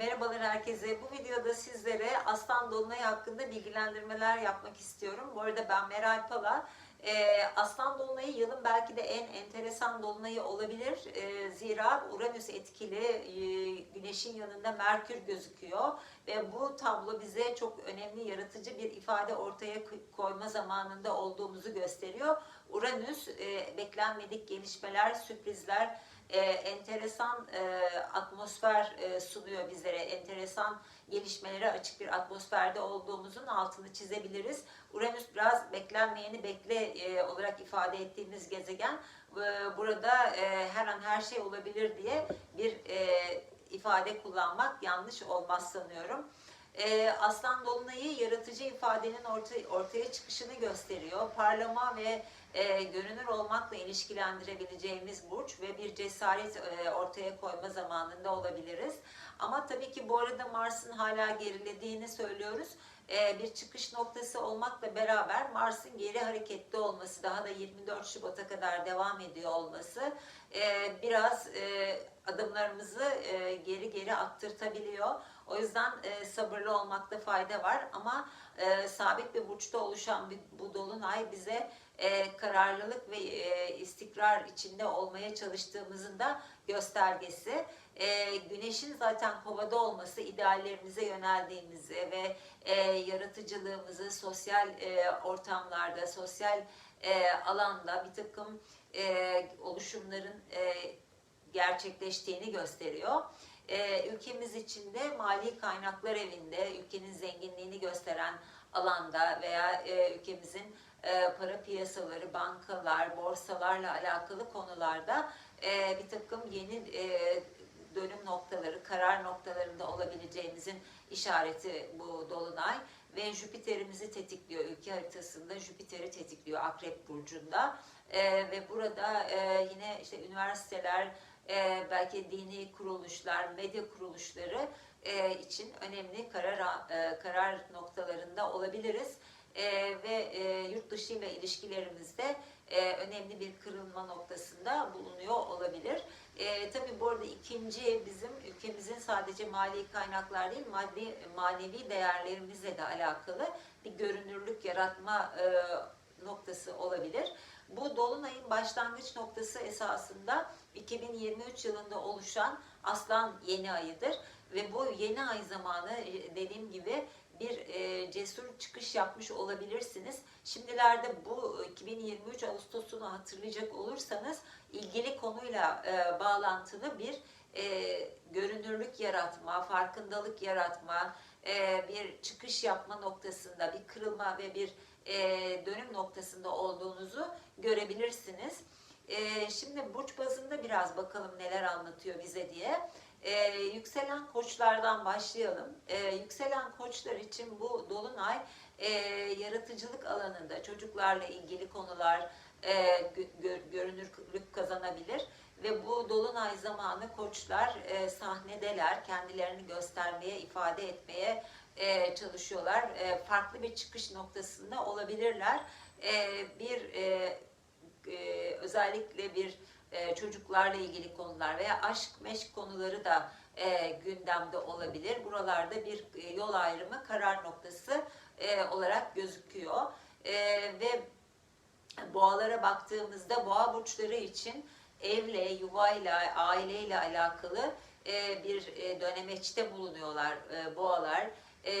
Merhabalar herkese. Bu videoda sizlere Aslan Dolunay hakkında bilgilendirmeler yapmak istiyorum. Bu arada ben Meral Pala. Ee, Aslan Dolunay'ı yılın belki de en enteresan dolunayı olabilir. Ee, zira Uranüs etkili e, Güneş'in yanında Merkür gözüküyor. Ve bu tablo bize çok önemli yaratıcı bir ifade ortaya koyma zamanında olduğumuzu gösteriyor. Uranüs e, beklenmedik gelişmeler, sürprizler, e, enteresan e, atmosfer e, sunuyor bizlere. Enteresan gelişmelere açık bir atmosferde olduğumuzun altını çizebiliriz. Uranüs biraz beklenmeyeni bekle e, olarak ifade ettiğimiz gezegen. E, burada e, her an her şey olabilir diye bir e, ifade kullanmak yanlış olmaz sanıyorum. E, Aslan Dolunay'ı yaratıcı ifadenin ortaya, ortaya çıkışını gösteriyor. Parlama ve e, görünür olmakla ilişkilendirebileceğimiz burç ve bir cesaret e, ortaya koyma zamanında olabiliriz. Ama tabii ki bu arada Mars'ın hala gerilediğini söylüyoruz. E, bir çıkış noktası olmakla beraber Mars'ın geri hareketli olması, daha da 24 Şubat'a kadar devam ediyor olması e, biraz e, adımlarımızı e, geri geri attırtabiliyor. O yüzden e, sabırlı olmakta fayda var ama e, sabit bir burçta oluşan bir, bu dolunay bize e, kararlılık ve e, istikrar içinde olmaya çalıştığımızın da göstergesi. E, güneşin zaten kovada olması ideallerimize yöneldiğimizi ve e, yaratıcılığımızı sosyal e, ortamlarda, sosyal e, alanda bir takım e, oluşumların e, gerçekleştiğini gösteriyor. Ee, ülkemiz içinde mali kaynaklar evinde ülkenin zenginliğini gösteren alanda veya e, ülkemizin e, para piyasaları, bankalar, borsalarla alakalı konularda e, bir takım yeni e, dönüm noktaları, karar noktalarında olabileceğimizin işareti bu dolunay. Ve Jüpiter'imizi tetikliyor ülke haritasında Jüpiter'i tetikliyor Akrep burcunda. E, ve burada e, yine işte üniversiteler e, belki dini kuruluşlar, medya kuruluşları e, için önemli karar e, karar noktalarında olabiliriz e, ve e, yurt dışı ile ilişkilerimizde e, önemli bir kırılma noktasında bulunuyor olabilir. E, tabii bu arada ikinci bizim ülkemizin sadece mali kaynaklar değil maddi manevi değerlerimizle de alakalı bir görünürlük yaratma e, noktası olabilir. Bu dolunayın başlangıç noktası esasında 2023 yılında oluşan Aslan yeni ayıdır ve bu yeni ay zamanı e, dediğim gibi bir e, cesur çıkış yapmış olabilirsiniz. Şimdilerde bu 2023 Ağustos'unu hatırlayacak olursanız ilgili konuyla e, bağlantılı bir görünürlük yaratma, farkındalık yaratma, bir çıkış yapma noktasında bir kırılma ve bir e, dönüm noktasında olduğunuzu görebilirsiniz. E, şimdi burç bazında biraz bakalım neler anlatıyor bize diye. E, yükselen koçlardan başlayalım. E, yükselen koçlar için bu dolunay e, yaratıcılık alanında çocuklarla ilgili konular e, gö görünürlük kazanabilir ve bu dolunay zamanı koçlar e, sahnedeler, kendilerini göstermeye, ifade etmeye e, çalışıyorlar. E, farklı bir çıkış noktasında olabilirler. E, bir e, e, özellikle bir e, çocuklarla ilgili konular veya aşk meşk konuları da e, gündemde olabilir. Buralarda bir e, yol ayrımı karar noktası e, olarak gözüküyor. E, ve boğalara baktığımızda boğa burçları için evle, yuvayla, aileyle alakalı e, bir e, dönemeçte bulunuyorlar e, boğalar e,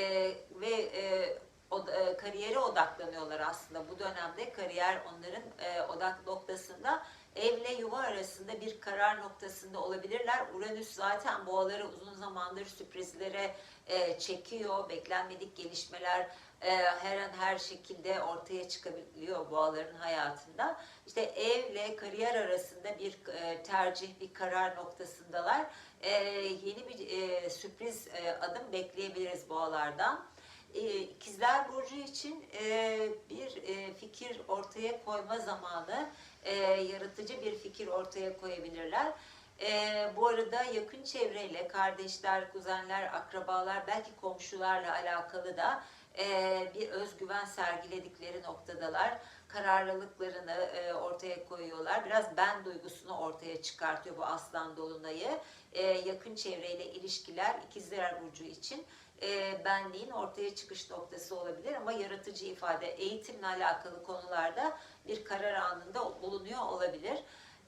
ve e, o, e, kariyere odaklanıyorlar aslında. Bu dönemde kariyer onların e, odak noktasında evle yuva arasında bir karar noktasında olabilirler. Uranüs zaten boğaları uzun zamandır sürprizlere e, çekiyor. Beklenmedik gelişmeler e, her an her şekilde ortaya çıkabiliyor boğaların hayatında. İşte evle kariyer arasında bir e, tercih, bir karar noktasındalar. E, yeni bir e, sürpriz e, adım bekleyebiliriz boğalardan. E, İkizler Burcu için e, bir e, fikir ortaya koyma zamanı, yaratıcı bir fikir ortaya koyabilirler. Bu arada yakın çevreyle, kardeşler, kuzenler, akrabalar, belki komşularla alakalı da bir özgüven sergiledikleri noktadalar. Kararlılıklarını ortaya koyuyorlar. Biraz ben duygusunu ortaya çıkartıyor bu aslan dolunayı. Yakın çevreyle ilişkiler ikizler burcu için e, benliğin ortaya çıkış noktası olabilir ama yaratıcı ifade eğitimle alakalı konularda bir karar anında bulunuyor olabilir.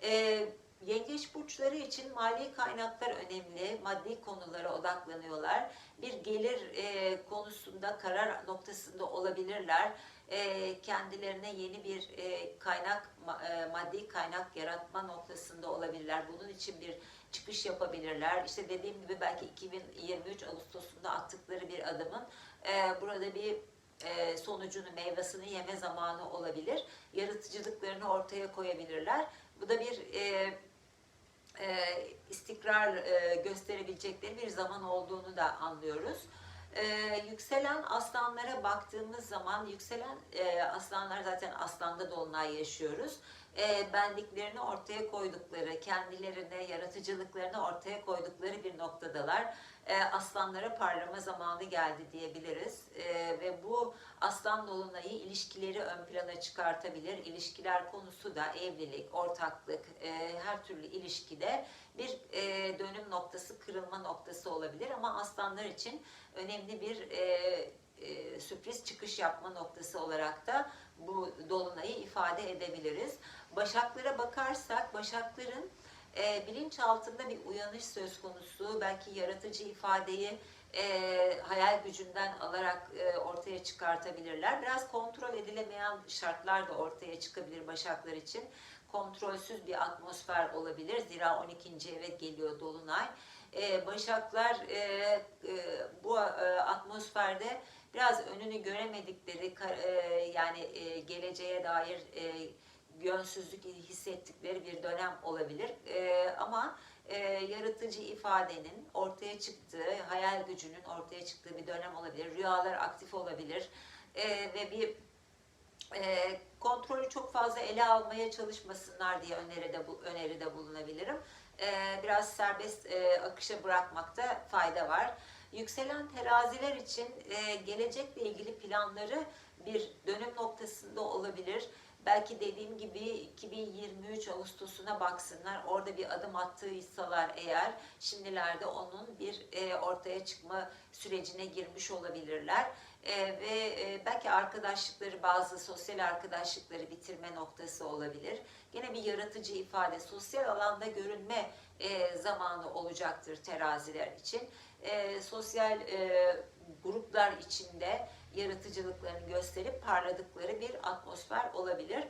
E, Yengeç burçları için mali kaynaklar önemli, maddi konulara odaklanıyorlar. Bir gelir e, konusunda karar noktasında olabilirler. E, kendilerine yeni bir e, kaynak, e, maddi kaynak yaratma noktasında olabilirler. Bunun için bir çıkış yapabilirler. İşte dediğim gibi belki 2023 Ağustos'unda attıkları bir adımın burada bir e, sonucunu, meyvasını yeme zamanı olabilir. Yaratıcılıklarını ortaya koyabilirler. Bu da bir istikrar gösterebilecekleri bir zaman olduğunu da anlıyoruz. E, yükselen aslanlara baktığımız zaman yükselen e, aslanlar zaten aslanda dolunay yaşıyoruz. E, benliklerini ortaya koydukları, kendilerine, yaratıcılıklarını ortaya koydukları bir noktadalar. E, aslanlara parlama zamanı geldi diyebiliriz. E, ve bu aslan dolunayı ilişkileri ön plana çıkartabilir. İlişkiler konusu da evlilik, ortaklık, e, her türlü ilişkide bir e, dönüm noktası, kırılma noktası olabilir. Ama aslanlar için önemli bir e, e, sürpriz çıkış yapma noktası olarak da bu dolunayı ifade edebiliriz. Başaklara bakarsak, başakların e, bilinçaltında bir uyanış söz konusu. Belki yaratıcı ifadeyi e, hayal gücünden alarak e, ortaya çıkartabilirler. Biraz kontrol edilemeyen şartlar da ortaya çıkabilir başaklar için. Kontrolsüz bir atmosfer olabilir. Zira 12. eve geliyor Dolunay. E, başaklar e, e, bu e, atmosferde biraz önünü göremedikleri e, yani e, geleceğe dair e, yönsüzlük hissettikleri bir dönem olabilir. E, ama e, yaratıcı ifadenin ortaya çıktığı, hayal gücünün ortaya çıktığı bir dönem olabilir. Rüyalar aktif olabilir E, ve bir e, kontrolü çok fazla ele almaya çalışmasınlar diye öneride, öneride bulunabilirim. E, biraz serbest e, akışa bırakmakta fayda var. Yükselen teraziler için e, gelecekle ilgili planları bir dönüm noktasında olabilir. Belki dediğim gibi 2023 Ağustos'una baksınlar. Orada bir adım attıysalar eğer şimdilerde onun bir e, ortaya çıkma sürecine girmiş olabilirler. E, ve e, belki arkadaşlıkları bazı sosyal arkadaşlıkları bitirme noktası olabilir. Gene bir yaratıcı ifade, sosyal alanda görünme e, zamanı olacaktır teraziler için. E, sosyal e, gruplar içinde yaratıcılıklarını gösterip parladıkları bir atmosfer olabilir.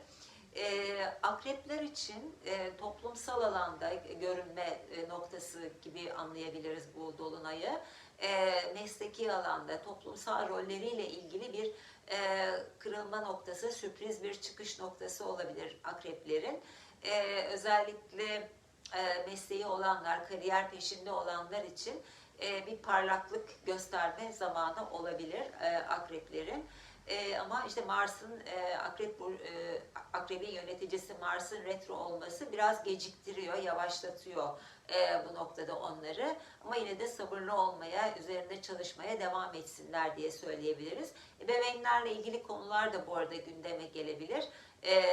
E, akrepler için e, toplumsal alanda görünme e, noktası gibi anlayabiliriz bu dolunayı. E, mesleki alanda toplumsal rolleriyle ilgili bir e, kırılma noktası, sürpriz bir çıkış noktası olabilir akreplerin. E, özellikle e, mesleği olanlar, kariyer peşinde olanlar için e, bir parlaklık gösterme zamanı olabilir e, akreplerin. E, ama işte Mars'ın e, akrep e, akrebin yöneticisi Mars'ın retro olması biraz geciktiriyor, yavaşlatıyor e, bu noktada onları. Ama yine de sabırlı olmaya, üzerinde çalışmaya devam etsinler diye söyleyebiliriz. Ebeveynlerle ilgili konular da bu arada gündeme gelebilir. E,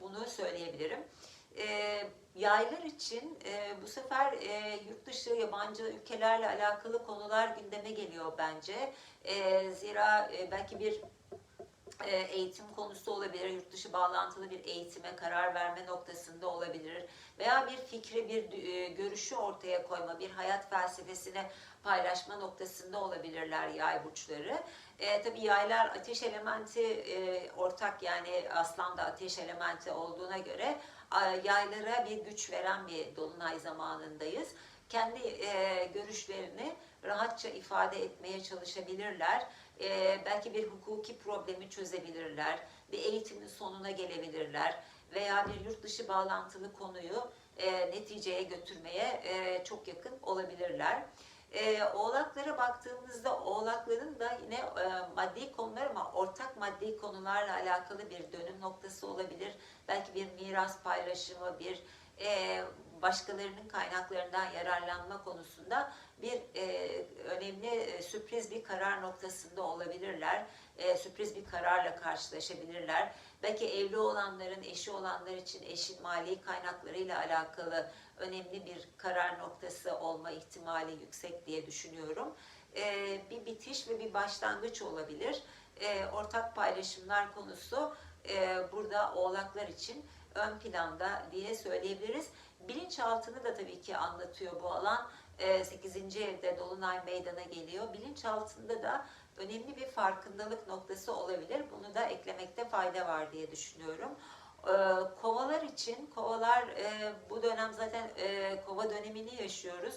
bunu söyleyebilirim. E, yaylar için e, bu sefer e, yurt dışı yabancı ülkelerle alakalı konular gündeme geliyor bence. E, zira e, belki bir e, eğitim konusu olabilir, yurt dışı bağlantılı bir eğitime karar verme noktasında olabilir veya bir fikri, bir e, görüşü ortaya koyma, bir hayat felsefesini paylaşma noktasında olabilirler yay burçları. E, tabii yaylar ateş elementi e, ortak yani aslanda ateş elementi olduğuna göre yaylara bir güç veren bir dolunay zamanındayız. Kendi e, görüşlerini rahatça ifade etmeye çalışabilirler. E, belki bir hukuki problemi çözebilirler. Bir eğitimin sonuna gelebilirler. Veya bir yurt dışı bağlantılı konuyu e, neticeye götürmeye çok yakın olabilirler. E, oğlaklara baktığımızda oğlakların da yine e, maddi konular ama ortak maddi konularla alakalı bir dönüm noktası olabilir. Belki bir miras paylaşımı, bir e, başkalarının kaynaklarından yararlanma konusunda bir e, önemli e, sürpriz bir karar noktasında olabilirler. E, sürpriz bir kararla karşılaşabilirler. Belki evli olanların, eşi olanlar için eşin mali kaynaklarıyla alakalı önemli bir karar noktası olma ihtimali yüksek diye düşünüyorum. E, bir bitiş ve bir başlangıç olabilir. E, ortak paylaşımlar konusu e, burada oğlaklar için ön planda diye söyleyebiliriz. Bilinçaltını da tabii ki anlatıyor bu alan. 8. evde Dolunay meydana geliyor. Bilinçaltında da önemli bir farkındalık noktası olabilir. Bunu da eklemekte fayda var diye düşünüyorum. Ee, Kovalar için, kovalar e, bu dönem zaten e, kova dönemini yaşıyoruz.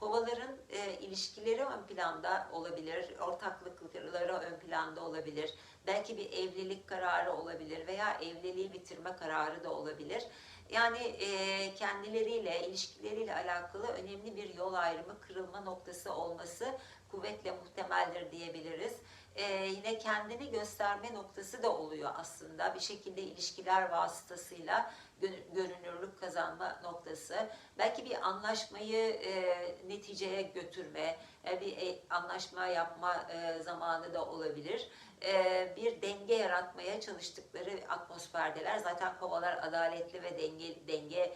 Kovaların e, ilişkileri ön planda olabilir, ortaklıkları ön planda olabilir. Belki bir evlilik kararı olabilir veya evliliği bitirme kararı da olabilir. Yani e, kendileriyle, ilişkileriyle alakalı önemli bir yol ayrımı, kırılma noktası olması kuvvetle muhtemeldir diyebiliriz. E, yine kendini gösterme noktası da oluyor aslında. Bir şekilde ilişkiler vasıtasıyla gö- görünürlük kazanma noktası. Belki bir anlaşmayı e, neticeye götürme, e, bir e, anlaşma yapma e, zamanı da olabilir e, bir denge yaratmaya çalıştıkları atmosferdeler. Zaten kovalar adaletli ve denge denge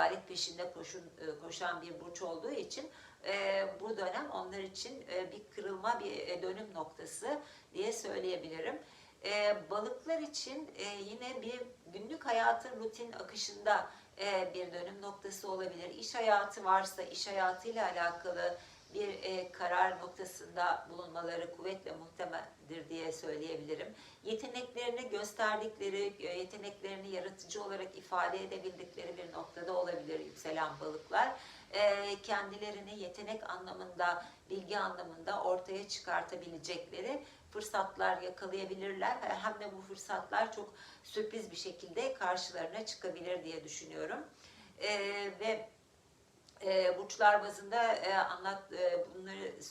adalet peşinde koşun, e, koşan bir burç olduğu için e, bu dönem onlar için e, bir kırılma, bir dönüm noktası diye söyleyebilirim. Balıklar için yine bir günlük hayatın rutin akışında bir dönüm noktası olabilir. İş hayatı varsa iş hayatıyla alakalı bir karar noktasında bulunmaları kuvvetle muhtemeldir diye söyleyebilirim. Yeteneklerini gösterdikleri, e, yeteneklerini yaratıcı olarak ifade edebildikleri bir noktada olabilir yükselen balıklar. E, kendilerini yetenek anlamında, bilgi anlamında ortaya çıkartabilecekleri fırsatlar yakalayabilirler. Hem de bu fırsatlar çok sürpriz bir şekilde karşılarına çıkabilir diye düşünüyorum. E, ve burçlar bazında anlat bunları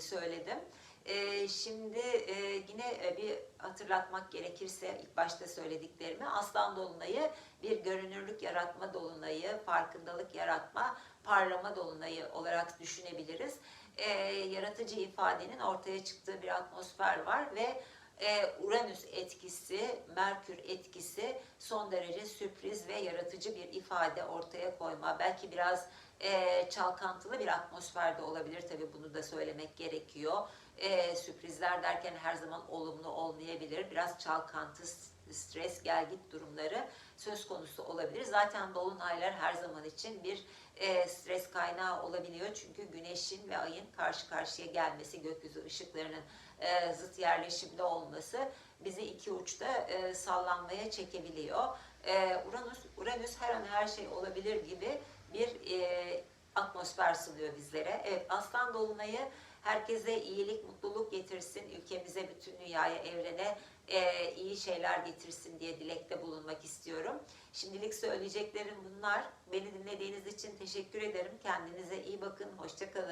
söyledim. E, şimdi e, yine e, bir hatırlatmak gerekirse ilk başta söylediklerimi Aslan Dolunay'ı bir görünürlük yaratma dolunayı, farkındalık yaratma, parlama dolunayı olarak düşünebiliriz. E, yaratıcı ifadenin ortaya çıktığı bir atmosfer var ve e, Uranüs etkisi, Merkür etkisi son derece sürpriz ve yaratıcı bir ifade ortaya koyma. Belki biraz çalkantılı bir atmosferde olabilir tabii bunu da söylemek gerekiyor. E, sürprizler derken her zaman olumlu olmayabilir. Biraz çalkantı, stres, gel git durumları söz konusu olabilir. Zaten dolunaylar her zaman için bir e, stres kaynağı olabiliyor. Çünkü güneşin ve ayın karşı karşıya gelmesi, gökyüzü ışıklarının e, zıt yerleşimde olması bizi iki uçta e, sallanmaya çekebiliyor. E, Uranüs, Uranüs her an her şey olabilir gibi bir e, atmosfer sunuyor bizlere. Evet Aslan Dolunay'ı herkese iyilik, mutluluk getirsin. Ülkemize, bütün dünyaya, evrene e, iyi şeyler getirsin diye dilekte bulunmak istiyorum. Şimdilik söyleyeceklerim bunlar. Beni dinlediğiniz için teşekkür ederim. Kendinize iyi bakın. Hoşçakalın.